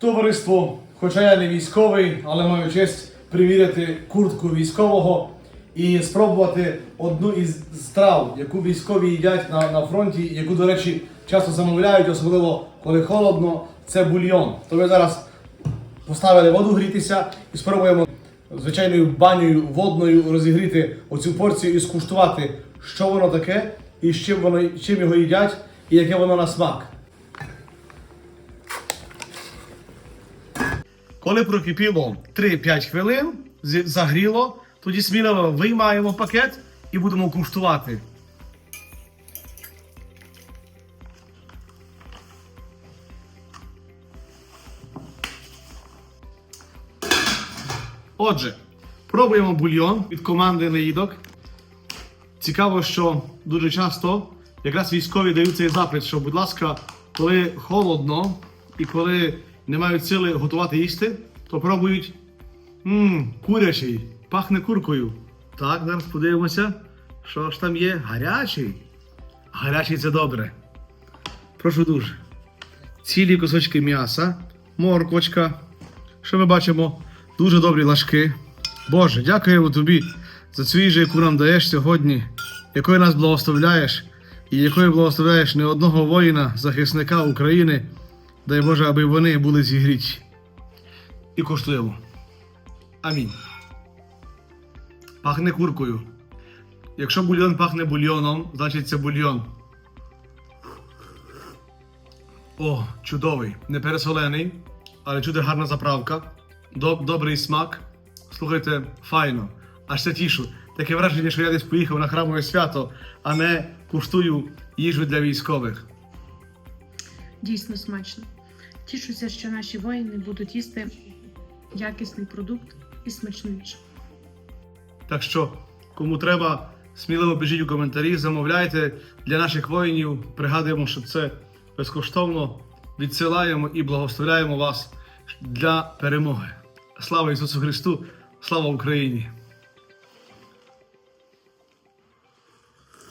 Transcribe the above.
Товариство, хоча я не військовий, але маю честь приміряти куртку військового і спробувати одну із страв, яку військові їдять на, на фронті, яку, до речі, часто замовляють, особливо коли холодно, це бульйон. То ми зараз поставили воду грітися і спробуємо звичайною банею водною розігріти оцю порцію і скуштувати, що воно таке, і з чим, воно, чим його їдять, і яке воно на смак. Коли прокипіло 3-5 хвилин, загріло, тоді сміливо виймаємо пакет і будемо куштувати. Отже, пробуємо бульйон від команди Неїдок. Цікаво, що дуже часто якраз військові дають цей запит, що, будь ласка, коли холодно і коли не мають сили готувати їсти, то пробують мм, курячий, пахне куркою. Так, зараз подивимося, що ж там є. Гарячий. Гарячий це добре. Прошу дуже. Цілі кусочки м'яса, морквочка. Що ми бачимо? Дуже добрі лашки. Боже, дякуємо тобі за цю їжу, яку нам даєш сьогодні, якою нас благословляєш, і якою благословляєш не одного воїна, захисника України. Дай Боже, аби вони були зігріті. І коштуємо. Амінь. Пахне куркою. Якщо бульйон пахне бульйоном, значить це бульйон. О, чудовий, не пересолений, але чути гарна заправка, доб- добрий смак. Слухайте, файно. Аж це тішу. Таке враження, що я десь поїхав на храмове свято, а не куштую їжу для військових. Дійсно смачно. Тішуся, що наші воїни будуть їсти якісний продукт і смачну їжу. Так що, кому треба, сміливо пишіть у коментарі, замовляйте для наших воїнів. Пригадуємо, що це безкоштовно відсилаємо і благословляємо вас для перемоги. Слава Ісусу Христу! Слава Україні!